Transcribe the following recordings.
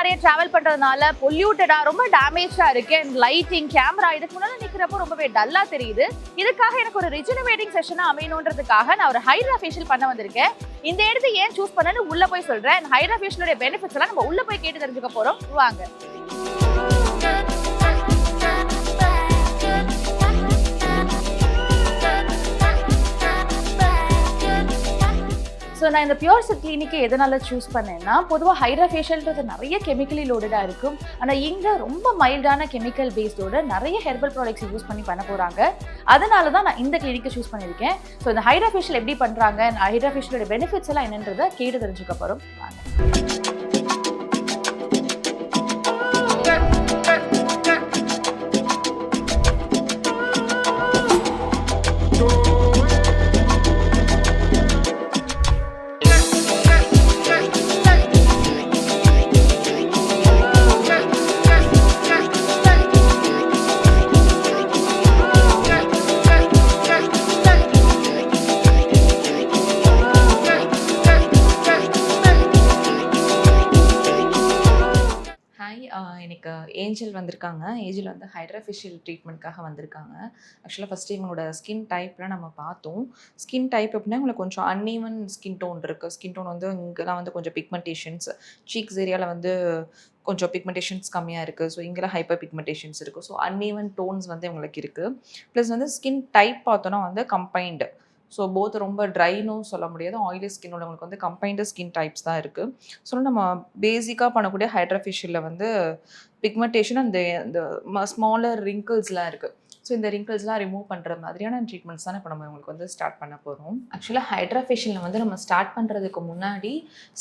நிறைய டிராவல் பண்றதுனால பொல்யூட்டடா ரொம்ப டேமேஜா இருக்கு. அண்ட் லைட்டிங் கேமரா இதுக்கு முன்னாடி நிற்கிறப்போ ரொம்பவே டல்லா தெரியுது. இதுக்காக எனக்கு ஒரு ரிஜுனவேட்டிங் செஷனா அமையணுன்றதுக்காக நான் ஒரு ஹைட்ரா ஃபேஷியல் பண்ண வந்திருக்கேன். இந்த இடத்தை ஏன் சூஸ் பண்ணேன்னு உள்ள போய் சொல்றேன். ஹைட்ரா ஃபேஷியலுடைய பெனிஃபிட்ஸ் எல்லாம் நம்ம உள்ள போய் கேட்டு தெரிஞ்சுக்க போறோம். வாங்க. ஸோ நான் இந்த பியூர் சிட் கிளினிக்கை எதனால சூஸ் பண்ணேன்னா பொதுவாக ஹைட்ரா ஃபேஷியல்ன்றது நிறைய கெமிக்கலி லோடடாக இருக்கும். ஆனால் இங்கே ரொம்ப மைல்டான கெமிக்கல் பேஸ்டோட நிறைய ஹெர்பல் ப்ராடக்ட்ஸ் யூஸ் பண்ணி பண்ண போகிறாங்க அதனால தான் நான் இந்த கிளினிக்கை சூஸ் பண்ணியிருக்கேன். ஸோ இந்த ஹைட்ரா ஃபேஷியல் எப்படி பண்ணுறாங்க ஹைட்ரா ஃபேஷியலோட பெனிஃபிட்ஸ் எல்லாம் என்னன்றதை கேட்டு தெரிஞ்சுக்க போகிறோம் ஏஞ்சல் வந்திருக்காங்க. ஏஞ்சல் வந்து ஹைட்ராஃபிஷியல் ட்ரீட்மெண்ட்காக வந்திருக்காங்க. ஆக்சுவலாக ஃபஸ்ட்டு இவங்களோட ஸ்கின் டைப்லாம் நம்ம பார்த்தோம். ஸ்கின் டைப் அப்படின்னா உங்களுக்கு கொஞ்சம் அன்ஈவன் ஸ்கின் டோன் இருக்குது ஸ்கின் டோன் வந்து இங்கெல்லாம் வந்து கொஞ்சம் பிக்மெண்டேஷன்ஸ் சீக்ஸ் ஏரியாவில் வந்து கொஞ்சம் பிக்மெண்டேஷன்ஸ் கம்மியாக இருக்குது ஸோ இங்கெல்லாம் ஹைப்பர் பிக்மெண்டேஷன்ஸ் இருக்குது ஸோ அன்ஈவன் டோன்ஸ் வந்து இவங்களுக்கு இருக்குது ப்ளஸ் வந்து ஸ்கின் டைப் பார்த்தோன்னா வந்து கம்பைன்டு ஸோ போத் ரொம்ப ட்ரைனும் சொல்ல முடியாது. ஆயிலி ஸ்கின் உள்ளவங்களுக்கு வந்து கம்பைன்டு ஸ்கின் டைப்ஸ் தான் இருக்குது ஸோ நம்ம பேசிக்காக பண்ணக்கூடிய ஹைட்ராஃபிஷியலில் வந்து பிக்மெண்டேஷன் அந்த இந்த ஸ்மாலர் ரிங்கிள்ஸ்லாம் இருக்குது ஸோ இந்த ரிங்கிள்ஸ்லாம் ரிமூவ் பண்ணுற மாதிரியான ட்ரீட்மெண்ட்ஸ் தான் இப்போ நம்ம உங்களுக்கு வந்து ஸ்டார்ட் பண்ண போகிறோம் ஆக்சுவலாக ஹைட்ராஃபேஷியலில் வந்து நம்ம ஸ்டார்ட் பண்ணுறதுக்கு முன்னாடி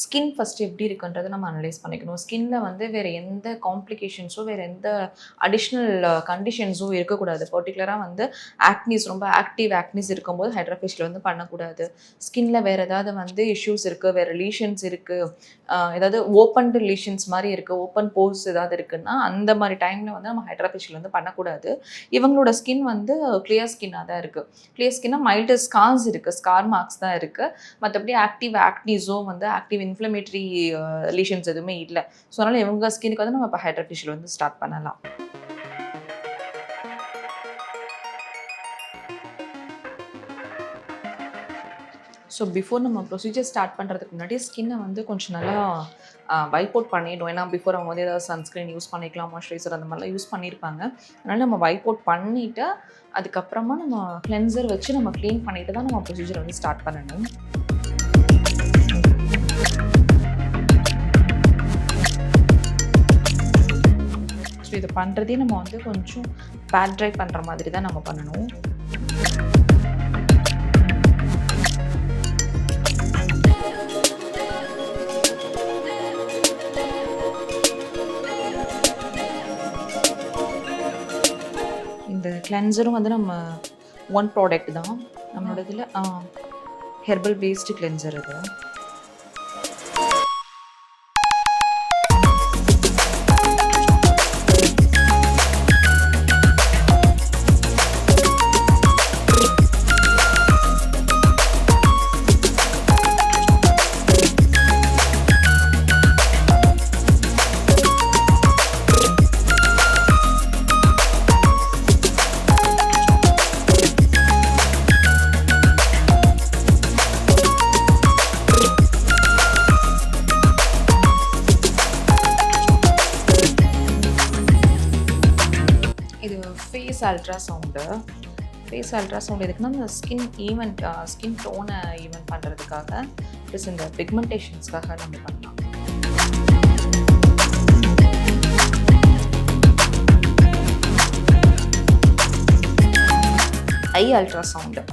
ஸ்கின் ஃபஸ்ட் எப்படி இருக்குன்றதை நம்ம அனலைஸ் பண்ணிக்கணும். ஸ்கின்ல வந்து வேறு எந்த காம்ப்ளிகேஷன்ஸோ வேறு எந்த அடிஷ்னல் கண்டிஷன்ஸும் uh, இருக்கக்கூடாது. பர்டிகுலராக வந்து ஆக்னிஸ் ரொம்ப ஆக்டிவ் ஆக்னிஸ் இருக்கும்போது ஹைட்ராஃபேஷியல் வந்து பண்ணக்கூடாது. ஸ்கின்ல வேறு ஏதாவது வந்து இஷ்யூஸ் இருக்குது வேறு லீஷன்ஸ் இருக்குது uh, ஏதாவது ஓப்பன் லீஷன்ஸ் மாதிரி இருக்குது ஓப்பன் போர்ஸ் ஏதாவது இருக்குன்னா அந்த மாதிரி டைமில் வந்து நம்ம ஹைட்ராஃபேஷியல் வந்து பண்ணக்கூடாது. இவங்களோட ஸ்கின் வந்து கிளியர் ஸ்கின்னாக தான் இருக்குது கிளியர் ஸ்கின்னாக மைல்டு ஸ்கார்ஸ் இருக்குது ஸ்கார் மார்க்ஸ் தான் இருக்குது மற்றபடி ஆக்டிவ் ஆக்னிஸோ வந்து ஆக்டிவ் இன்ஃப்ளமேட்டரி லீஷன்ஸ் எதுவுமே இல்லை. ஸோ அதனால் இவங்க ஸ்கின்னுக்கு வந்து நம்ம இப்போ ஹைட்ராஃபேஷியல் வந்து ஸ்டார்ட் பண்ணலாம். ஸோ பிஃபோர் நம்ம ப்ரொசீஜர் ஸ்டார்ட் பண்ணுறதுக்கு முன்னாடி ஸ்கின்னை வந்து கொஞ்சம் நல்லா வைப் அவுட் பண்ணிவிடும் ஏன்னா பிஃபோர் அவங்க வந்து ஏதாவது சன்ஸ்க்ரீன் யூஸ் பண்ணிக்கலாம் மாய்ஸ்சரைசர் அந்த மாதிரிலாம் யூஸ் பண்ணியிருப்பாங்க அதனால் நம்ம வைப் அவுட் பண்ணிவிட்டு அதுக்கப்புறமா நம்ம கிளென்சர் வச்சு நம்ம க்ளீன் பண்ணிட்டு தான் நம்ம ப்ரொசீஜர் வந்து ஸ்டார்ட் பண்ணணும். ஸோ இதை பண்ணுறதே நம்ம வந்து கொஞ்சம் பேட் ட்ரை பண்ணுற மாதிரி தான் நம்ம பண்ணணும். கிளென்சரும் வந்து நம்ம ஒன் ப்ராடக்ட் தான். நம்மளோட இதில் ஹெர்பல் பேஸ்டு கிளென்சர் இது. ஃபேஸ் அல்ட்ராசவுண்டு ஃபேஸ் அல்ட்ராசவுண்ட் எதுக்குன்னா இந்த ஸ்கின் ஈவெண்ட் ஸ்கின் டோனை ஈவெண்ட் பண்ணுறதுக்காக ப்ளஸ் இந்த பிக்மெண்டேஷன்ஸ்க்காக நம்ம பண்ணலாம். ஐ அல்ட்ராசவுண்டு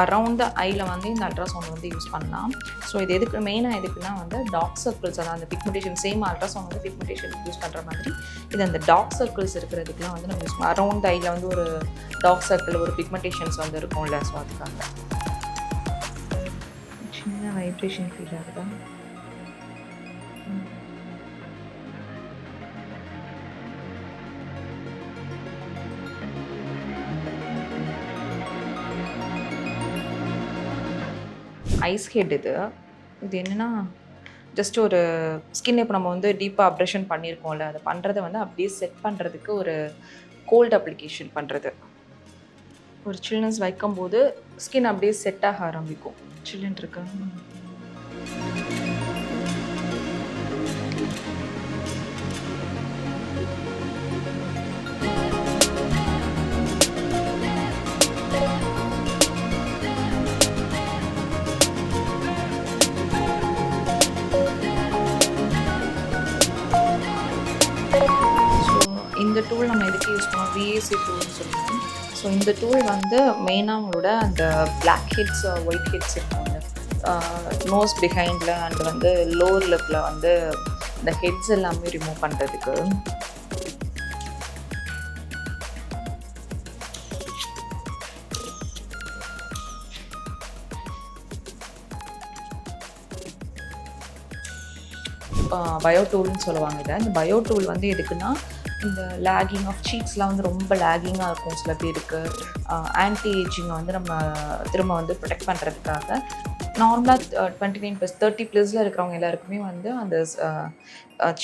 அரவுண்ட் த ஐயில் வந்து இந்த அல்ட்ராசவுண்ட் வந்து யூஸ் பண்ணலாம். ஸோ இது எதுக்கு மெயினாக எதுக்குன்னா வந்து டாக் சர்க்கிள்ஸ் அதான் அந்த பிக்மெண்டேஷன் சேம் அல்ட்ராசவுண்ட் வந்து பிக்மெண்டேஷன் யூஸ் பண்ணுற மாதிரி இது அந்த டாக் சர்க்கிள்ஸ் இருக்கிறதுக்குலாம் வந்து நம்ம யூஸ் பண்ணலாம். அரவுண்ட் ஐயில் வந்து ஒரு டாக் சர்க்கிள் ஒரு பிக்மெண்டேஷன்ஸ் வந்து இருக்கும்ல. ஸோ அதுக்காக. சின்ன வைப்ரேஷன் ஃபீல் ஆகுதா? ஐஸ் ஹெட் இது. இது என்னென்னா ஜஸ்ட் ஒரு ஸ்கின் இப்போ நம்ம வந்து டீப்பாக அப்ரேஷன் பண்ணியிருக்கோம்ல அதை பண்ணுறத வந்து அப்படியே செட் பண்ணுறதுக்கு ஒரு கோல்ட் அப்ளிகேஷன் பண்ணுறது ஒரு சில்னஸ் வைக்கும்போது ஸ்கின் அப்படியே செட் ஆக ஆரம்பிக்கும். சில்லுன்னு இருக்கு? டூல் நம்ம எதுக்கு யூஸ் பண்ணுவோம் விஏசி டூல்னு சொல்லுவோம் ஸோ இந்த டூல் வந்து மெயினாக அவங்களோட அந்த பிளாக் ஹெட்ஸ் ஒயிட் ஹெட்ஸ் இருக்காங்க. நோஸ் பிஹைண்டில் அண்ட் வந்து லோவர் லிப்பில் வந்து இந்த ஹெட்ஸ் எல்லாமே ரிமூவ் பண்ணுறதுக்கு பயோ டூல்னு சொல்லுவாங்க இதை. இந்த பயோ டூல் வந்து எதுக்குன்னா இந்த லேகிங் ஆஃப் சீக்ஸ்லாம் வந்து ரொம்ப லேகிங்காக இருக்கும் சில பேருக்கு. ஆன்டி ஏஜிங்கை வந்து நம்ம திரும்ப வந்து ப்ரொடெக்ட் பண்ணுறதுக்காக நார்மலாக டுவெண்ட்டி நைன் ப்ளஸ் தேர்ட்டி ப்ளஸில் இருக்கிறவங்க எல்லாருக்குமே வந்து அந்த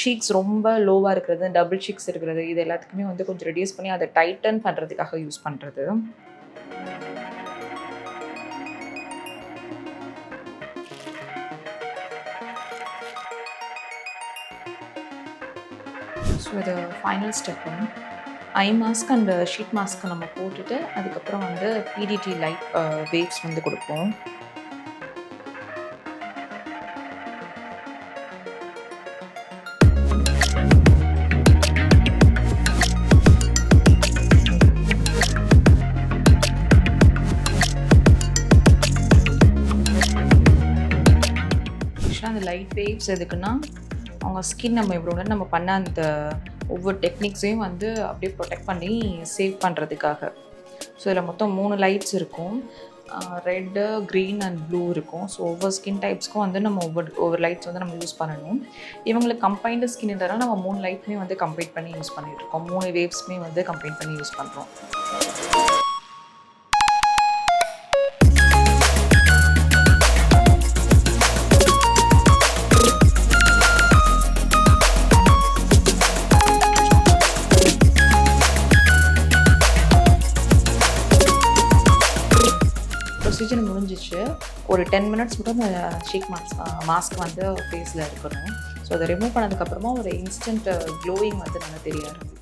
சீக்ஸ் ரொம்ப லோவாக இருக்கிறது டபுள் சீக்ஸ் இருக்கிறது இது எல்லாத்துக்குமே வந்து கொஞ்சம் ரெடியூஸ் பண்ணி அதை டைட்டன் பண்ணுறதுக்காக யூஸ் பண்ணுறது ஒரு final step eye mask and sheet mask நம்ம போட்டுட்டு அதுக்கப்புறம் வந்து பிடிடி லைட் வேவ்ஸ் வந்து கொடுப்போம். ஆக்சுவலாக அந்த லைட் வேவ்ஸ் எதுக்குன்னா அவங்க ஸ்கின் நம்ம எவ்வளோ நம்ம பண்ண அந்த ஒவ்வொரு டெக்னிக்ஸையும் வந்து அப்படியே ப்ரொடெக்ட் பண்ணி சேவ் பண்ணுறதுக்காக ஸோ இதில் மொத்தம் மூணு லைட்ஸ் இருக்கும். ரெட்டு க்ரீன் அண்ட் ப்ளூ இருக்கும். ஸோ ஒவ்வொரு ஸ்கின் டைப்ஸ்க்கும் வந்து நம்ம ஒவ்வொரு ஒவ்வொரு லைட்ஸ் வந்து நம்ம யூஸ் பண்ணணும். இவங்களுக்கு கம்பைன்டு ஸ்கின்ன்றதால நம்ம மூணு லைட்மே வந்து கம்பைன் பண்ணி யூஸ் பண்ணிட்டு இருக்கோம் மூணு வேவ்ஸுமே வந்து கம்பைன் பண்ணி யூஸ் பண்ணுறோம் ஒரு டென் மினிட்ஸ் மட்டும் அந்த ஷீக் மாஸ்க் மாஸ்க் வந்து ஃபேஸில் இருக்கணும். ஸோ அதை ரிமூவ் பண்ணதுக்கப்புறமா ஒரு இன்ஸ்டன்ட் க்ளோயிங் வந்து நல்லா தெரிய ஆரம்பிச்சு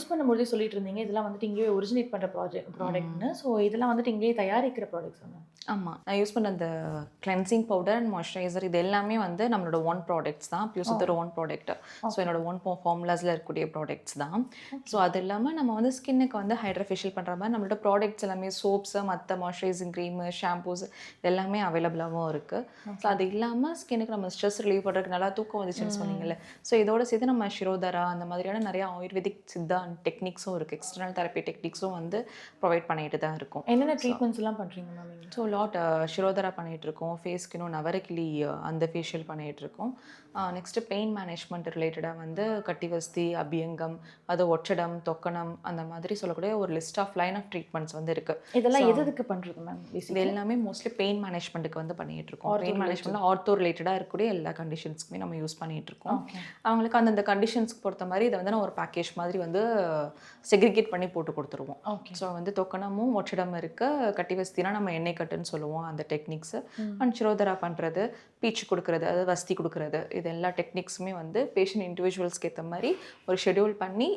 யூஸ் பண்ணும்போதே சொல்லிட்டு இருந்தீங்க. இதெல்லாம் வந்துட்டு இங்கேயே ஒரிஜினேட் பண்ணுற ப்ராஜெக்ட் ப்ராடக்ட்னு ஸோ இதெல்லாம் வந்துட்டு இங்கேயே தயாரிக்கிற ப்ராடக்ட்ஸ் மேம் ஆமாம் நான் யூஸ் பண்ண அந்த கிளென்சிங் பவுடர் அண்ட் மாய்ஸ்சரைசர் இது எல்லாமே வந்து நம்மளோட ஒன் ப்ராடக்ட்ஸ் தான். ப்ளஸ் இதோட ஒன் ப்ராடக்ட் ஸோ என்னோட ஒன் ஃபார்முலாஸில் இருக்கக்கூடிய ப்ராடக்ட்ஸ் தான். ஸோ அது இல்லாமல் நம்ம வந்து ஸ்கின்னுக்கு வந்து ஹைட்ரா ஃபேஷியல் பண்ணுற மாதிரி நம்மளோட ப்ராடக்ட்ஸ் எல்லாமே சோப்ஸு மற்ற மாய்ஸ்சரைசிங் க்ரீமு ஷாம்பூஸ் எல்லாமே அவைலபிளாகவும் இருக்குது ஸோ அது இல்லாமல் ஸ்கின்னுக்கு நம்ம ஸ்ட்ரெஸ் ரிலீவ் பண்ணுறதுக்கு நல்லா தூக்கம் வந்துச்சுன்னு சொன்னீங்கல்ல. ஸோ இதோட சேர்த்து நம்ம ஷிரோதரா அந்த மாதிரியான நிறைய ஆயுர்வேதிக் சித்தா டெக்னிக்ஸும் இருக்குது எக்ஸ்டர்னல் தெரப்பி டெக்னிக்ஸும் வந்து ப்ரொவைட் பண்ணிட்டு தான் இருக்கும். என்னென்ன ட்ரீட்மெண்ட்ஸ் எல்லாம் பண்ணுறீங்க மேம் ஸோ லாட் ஷிரோதரா பண்ணிகிட்டு இருக்கோம். ஃபேஸ்க்கு இன்னும் நவரக்கிளி uh, அந்த ஃபேஷியல் பண்ணிகிட்டு இருக்கோம். நெக்ஸ்ட்டு பெயின் மேனேஜ்மெண்ட் ரிலேட்டடாக வந்து கட்டிவஸ்தி அபியங்கம் அது ஒற்றடம் தொக்கணம் அந்த மாதிரி சொல்லக்கூடிய ஒரு list of line of treatments வந்து இருக்குது இதெல்லாம் எதுக்கு பண்ணுறது மேம் இது எல்லாமே மோஸ்ட்லி பெயின் மேனேஜ்மெண்ட்டுக்கு வந்து Ortho பெயின். மேனேஜ்மெண்ட் ஆர்த்தோ ரிலேட்டடாக இருக்கக்கூடிய எல்லா கண்டிஷன்ஸ்க்குமே நம்ம யூஸ் ஓகே அவங்களுக்கு அந்தந்த கண்டிஷன்ஸ்க்கு பொறுத்த மாதிரி இதை வந்து நான் ஒரு பேக்கேஜ் மாதிரி வந்து செக்ரிகேட் பண்ணி போட்டு கொடுத்துருவோம். ஸோ வந்து தொக்கணமும் ஒற்றிடம் இருக்க கட்டிவஸ்தினா நம்ம எண்ணெய் கட்டுன்னு சொல்லுவோம் அந்த டெக்னிக்ஸு. அண்ட் சிரோதரா பண்ணுறது பீச்சு கொடுக்கறது அதாவது வஸ்தி கொடுக்கறது இது எல்லா டெக்னிக்ஸுமே வந்து பேஷண்ட் இண்டிவிஜுவல்ஸ்க்கு ஏற்ற மாதிரி ஒரு ஷெட்யூல் பண்ணி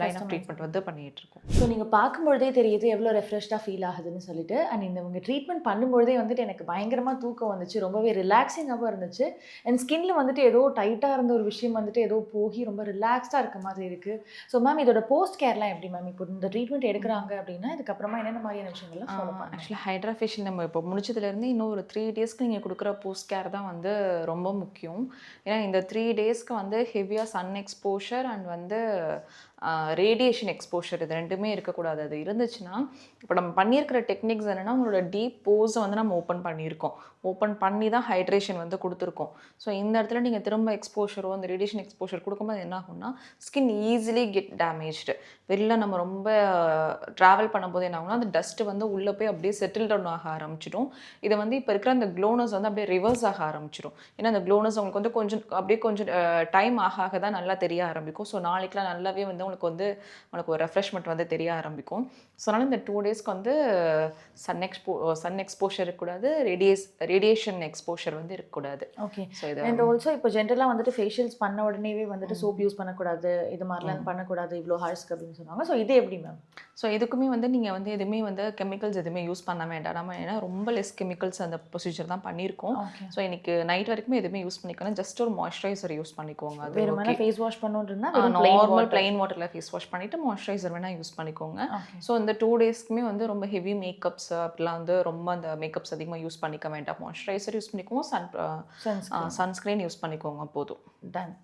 லைன் ஆஃப் ட்ரீட்மெண்ட் வந்து பண்ணிகிட்டு இருக்கோம். ஸோ நீங்கள் பார்க்கும்பொழுதே தெரியுது எவ்வளோ ரெஃப்ரெஷ்டாக ஃபீல் ஆகுதுன்னு சொல்லிட்டு. அண்ட் இந்த உங்கள் ட்ரீட்மெண்ட் பண்ணும்பொழுதே வந்துட்டு எனக்கு பயங்கரமாக தூக்கம் வந்துச்சு. ரொம்பவே ரிலாக்ஸிங்காகவும் இருந்துச்சு. அண்ட் ஸ்கின்ல வந்துட்டு ஏதோ டைட்டாக இருந்த ஒரு விஷயம் வந்துட்டு ஏதோ போகி ரொம்ப ரிலாக்ஸ்டாக இருக்க மாதிரி இருக்குது ஸோ மேம் இதோட போஸ்ட் கேர்லாம் எப்படி மேம் இப்போ இந்த ட்ரீட்மெண்ட் எடுக்கிறாங்க அப்படின்னா இதுக்கப்புறமா என்னென்ன மாதிரியான விஷயங்கள்லாம் ஆக்சுவலாக ஹைட்ரா ஃபேஷியல் நம்ம இப்போ முடிச்சதுலேருந்து இன்னும் ஒரு த்ரீ டேஸ்க்கு நீங்கள் கொடுக்குற போஸ்ட் கேர் தான் தான் வந்து ரொம்ப முக்கியம். ஏன்னா இந்த த்ரீ டேஸ்க்கு வந்து ஹெவியாக சன் எக்ஸ்போஷர் அண்ட் வந்து ரேடியேஷன் எக்ஸ்போஷர் இது ரெண்டுமே இருக்கக்கூடாது. அது இருந்துச்சுன்னா இப்போ நம்ம பண்ணியிருக்கிற டெக்னிக்ஸ் என்னென்னா உங்களோட டீப் போஸை வந்து நம்ம ஓப்பன் பண்ணியிருக்கோம். ஓப்பன் பண்ணி தான் ஹைட்ரேஷன் வந்து கொடுத்துருக்கோம். ஸோ இந்த இடத்துல நீங்கள் திரும்ப எக்ஸ்போஷரோ அந்த ரேடியேஷன் எக்ஸ்போஷர் கொடுக்கும்போது என்ன ஆகும்னா ஸ்கின் ஈஸிலி கெட் டேமேஜ்டு வெளில நம்ம ரொம்ப ட்ராவல் பண்ணும்போது என்ன ஆகும்னா அந்த டஸ்ட்டு வந்து உள்ளே போய் அப்படியே செட்டில் டவுன் ஆக ஆரம்பிச்சிடும். இதை வந்து இப்போ இருக்கிற அந்த க்ளோனஸ் வந்து அப்படியே ரிவர்ஸ் ஆக ஆரம்பிச்சிடும் ஏன்னா அந்த க்ளோனஸ் உங்களுக்கு வந்து கொஞ்சம் அப்படியே கொஞ்சம் டைம் ஆக ஆக தான் நல்லா தெரிய ஆரம்பிக்கும். ஸோ நாளைக்கெலாம் நல்லாவே வந்து உங்களுக்கு வந்து உங்களுக்கு ஒரு ரெஃப்ரெஷ்மெண்ட் வந்து தெரிய ஆரம்பிக்கும். ஸோ அதனால் இந்த டூ டேஸ்க்கு வந்து சன் எக்ஸ்போ சன் எக்ஸ்போஷர் இருக்கக்கூடாது ரேடியேஸ் ரேடியேஷன் எக்ஸ்போஷர் வந்து இருக்கக்கூடாது. ஓகே ஸோ இது அண்ட் ஆல்சோ இப்போ ஜென்ரலாக வந்துட்டு ஃபேஷியல்ஸ் பண்ண உடனேவே வந்துட்டு சோப் யூஸ் பண்ணக்கூடாது இது மாதிரிலாம் பண்ணக்கூடாது இவ்வளோ ஹார்ஸ்க்கு அப்படின்னு சொன்னாங்க ஸோ இது எப்படி மேம் ஸோ இதுக்குமே வந்து நீங்கள் வந்து எதுவுமே வந்து கெமிக்கல்ஸ் எதுவுமே யூஸ் பண்ண வேண்டாம். நம்ம ஏன்னா ரொம்ப லெஸ் கெமிக்கல்ஸ் அந்த ப்ரொசீஜர் தான் பண்ணியிருக்கோம். ஸோ இன்னைக்கு நைட் வரைக்குமே எதுவுமே யூஸ் பண்ணிக்கலாம் ஜஸ்ட் ஒரு மாய்ஸ்சரைசர் யூஸ் பண்ணிக்கோங்க. அது வேறு ஃபேஸ் வாஷ் பண்ணணுன்றதுனா நார்மல் பிளைன் வாட்டரில் ஃபேஸ் வாஷ் பண்ணிவிட்டு மாய்ஸ்சரைசர் வேணால் யூஸ் பண்ணிக்கோங்க. ஸோ இந்த டூ டேஸ்க்குமே வந்து ரொம்ப ஹெவி மேக்கப்ஸ் அப்படிலாம் வந்து ரொம்ப அந்த மேக்கப்ஸ் அதிகமாக யூஸ் பண்ணிக்க வேண்டாம். மாய்ஸ்சரைசர் யூஸ் பண்ணிக்கோங்க சன் சன்ஸ்கிரீன் சன்ஸ்க்ரீன் யூஸ் பண்ணிக்கோங்க போதும். டன்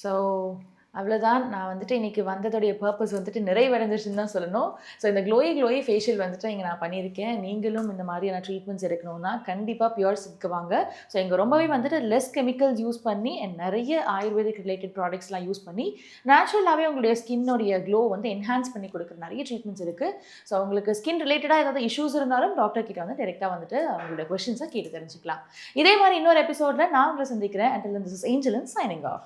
ஸோ அவ்வளோதான் நான் வந்துட்டு இன்றைக்கி வந்ததுடைய பர்பஸ் வந்துட்டு நிறைவடைஞ்சிருச்சுன்னு தான் சொல்லணும். ஸோ இந்த க்ளோயி க்ளோயி ஃபேஷியல் வந்துட்டு இங்கே நான் பண்ணியிருக்கேன். நீங்களும் இந்த மாதிரியான ட்ரீட்மெண்ட்ஸ் எடுக்கணும்னா கண்டிப்பாக பியூர் சிக்கு வாங்க. ஸோ இங்கே ரொம்பவே வந்துட்டு லெஸ் கெமிக்கல்ஸ் யூஸ் பண்ணி அண்ட் நிறைய ஆயுர்வேதிக் ரிலேட்டட் ப்ராடக்ட்ஸ்லாம் யூஸ் பண்ணி நேச்சுரலாகவே உங்களுடைய ஸ்கின்னுடைய க்ளோ வந்து என்ஹான்ஸ் பண்ணி கொடுக்குற நிறைய ட்ரீட்மெண்ட்ஸ் இருக்குது ஸோ உங்களுக்கு ஸ்கின் ரிலேட்டடாக ஏதாவது இஷ்யூஸ் இருந்தாலும் டாக்டர் கிட்ட வந்து டேரெக்டாக வந்துட்டு அவங்களுடைய கொஷின்ஸை கேட்டு தெரிஞ்சுக்கலாம். இதே மாதிரி இன்னொரு எபிசோடில் நான் உங்களை சந்திக்கிறேன். And this is Angelin signing off